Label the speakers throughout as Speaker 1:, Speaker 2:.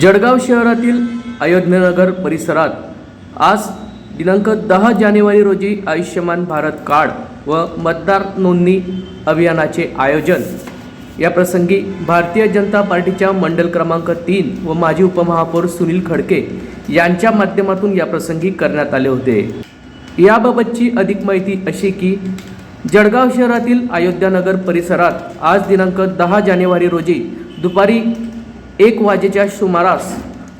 Speaker 1: जळगाव शहरातील अयोध्यनगर परिसरात आज दिनांक दहा जानेवारी रोजी आयुष्यमान भारत कार्ड व मतदार नोंदणी अभियानाचे आयोजन. या प्रसंगी भारतीय जनता पार्टीच्या मंडल क्रमांक तीन व माजी उपमहापौर सुनील खडके यांच्या माध्यमातून या प्रसंगी करण्यात आले होते. याबाबतची अधिक माहिती अशी की जळगाव शहरातील अयोध्यानगर परिसरात आज दिनांक दहा जानेवारी रोजी दुपारी एक वाजेच्या सुमारास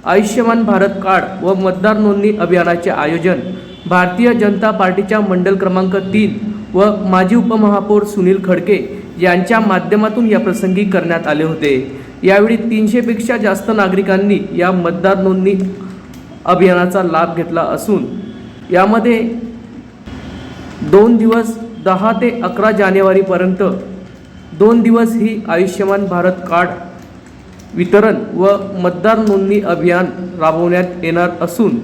Speaker 1: आयुष्यमान भारत कार्ड व मतदार नोंदणी अभियानाचे आयोजन भारतीय जनता पार्टीच्या मंडल क्रमांक तीन व माजी उपमहापौर सुनील खडके यांच्या माध्यमातून या प्रसंगी करण्यात आले होते. यावेळी तीनशेपेक्षा जास्त नागरिकांनी या मतदार नोंदणी अभियानाचा लाभ घेतला असून यामध्ये दोन दिवस दहा ते अकरा जानेवारीपर्यंत दोन दिवस ही आयुष्यमान भारत कार्ड वितरण व मतदार नोंदणी अभियान राबवण्यात येणार असून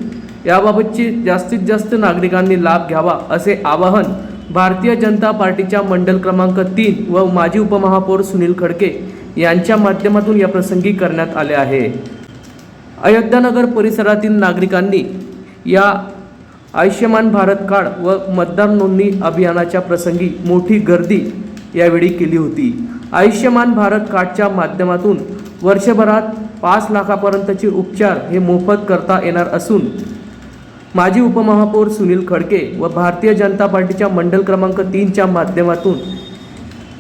Speaker 1: याबाबतची जास्तीत जास्त नागरिकांनी लाभ घ्यावा असे आवाहन भारतीय जनता पार्टीच्या मंडल क्रमांक तीन व माजी उपमहापौर सुनील खडके यांच्या माध्यमातून या प्रसंगी करण्यात आले आहे. अयोध्यानगर परिसरातील नागरिकांनी या आयुष्यमान भारत कार्ड व मतदार नोंदणी अभियानाच्या प्रसंगी मोठी गर्दी यावेळी केली होती. आयुष्यमान भारत कार्डच्या माध्यमातून वर्षभरात पाच लाखापर्यंतचे उपचार हे मोफत करता येणार असून माजी उपमहापौर सुनील खडके व भारतीय जनता पार्टीच्या मंडल क्रमांक तीनच्या माध्यमातून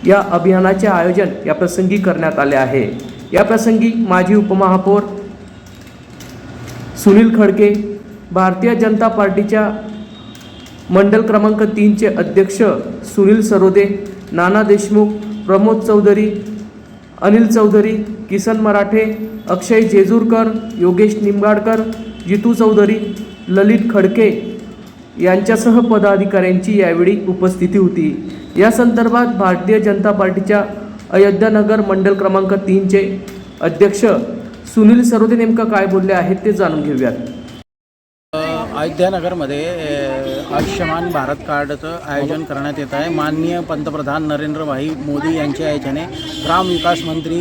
Speaker 1: या अभियानाचे आयोजन या प्रसंगी करण्यात आले आहे. या प्रसंगी माजी उपमहापौर सुनील खडके भारतीय जनता पार्टीच्या मंडल क्रमांक तीनचे अध्यक्ष सुनील सरोदे नाना देशमुख प्रमोद चौधरी अनिल चौधरी किसन मराठे अक्षय जेजूरकर योगेश निंबाडकर जितू चौधरी ललित खडके यांच्यासह पदाधिकाऱ्यांची यावेळी उपस्थिती होती. या संदर्भात भारतीय जनता पार्टीच्या अयोध्यानगर मंडल क्रमांक तीनचे अध्यक्ष सुनील सरोदे नेमकं काय बोलले आहेत ते जाणून घेऊयात.
Speaker 2: अयोध्यानगरमध्ये आयुष्यमान भारत कार्डचं आयोजन करण्यात येत आहे. माननीय पंतप्रधान नरेंद्रभाई मोदी यांच्या याच्याने ग्राम विकास मंत्री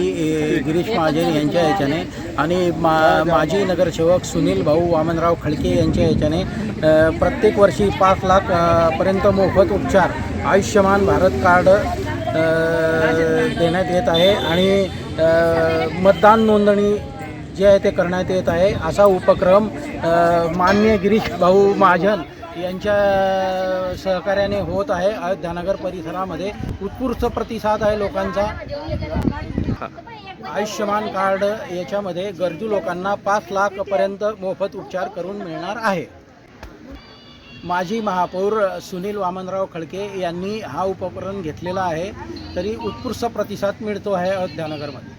Speaker 2: गिरीश महाजन यांच्या याच्याने आणि मा माजी नगरसेवक सुनील भाऊ वामनराव खडके यांच्या याच्याने प्रत्येक वर्षी पाच लाख पर्यंत मोफत उपचार आयुष्यमान भारत कार्ड देण्यात येत आहे. आणि मतदान नोंदणी जे आहे ते करण्यात येत आहे. असा उपक्रम मान्य गिरीश भाऊ महाजन यांच्या सहकार्याने होत आहे. अयोध्यानगर परिसरामध्ये उत्कृष्ट प्रतिसाद आहे लोकांचा. आयुष्यमान कार्ड याच्यामध्ये गरजू लोकांना पाच लाखपर्यंत मोफत उपचार करून मिळणार आहे. माजी महापौर सुनील वामनराव खडके यांनी हा उपकरण घेतलेला आहे. तरी उत्कृष्ट प्रतिसाद मिळतो आहे अयोध्यानगरमध्ये